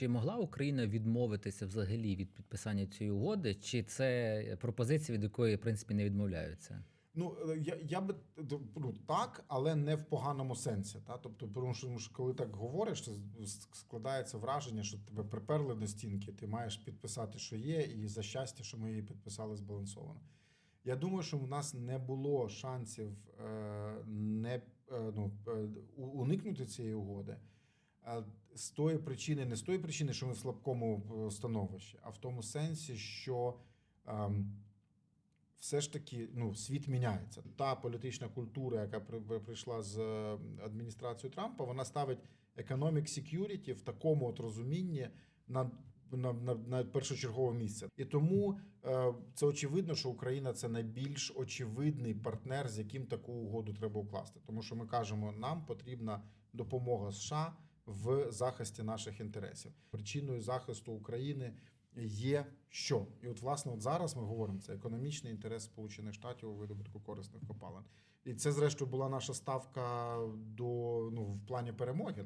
чи могла Україна відмовитися взагалі від підписання цієї угоди, чи це пропозиція, від якої в принципі не відмовляються? Ну е, я, я би ну, так, але не в поганому сенсі. Та? Тобто, тому що, коли так говориш, то складається враження, що тебе приперли до стінки, ти маєш підписати, що є, і за щастя, що ми її підписали збалансовано. Я думаю, що в нас не було шансів е, не е, ну, е, уникнути цієї угоди. З тої причини, не з тої причини, що ми в слабкому е, становищі, а в тому сенсі, що ем, все ж таки ну, світ міняється. Та політична культура, яка при- при- прийшла з е, адміністрацією Трампа, вона ставить economic security в такому от розумінні на, на, на, на першочергове місце. І тому е, це очевидно, що Україна це найбільш очевидний партнер, з яким таку угоду треба укласти. Тому що ми кажемо, нам потрібна допомога США в захисті наших інтересів. Причиною захисту України є що? І от, власне, от зараз ми говоримо це економічний інтерес Сполучених Штатів у видобутку корисних копалин. І це, зрештою, була наша ставка до ну в плані перемоги. Та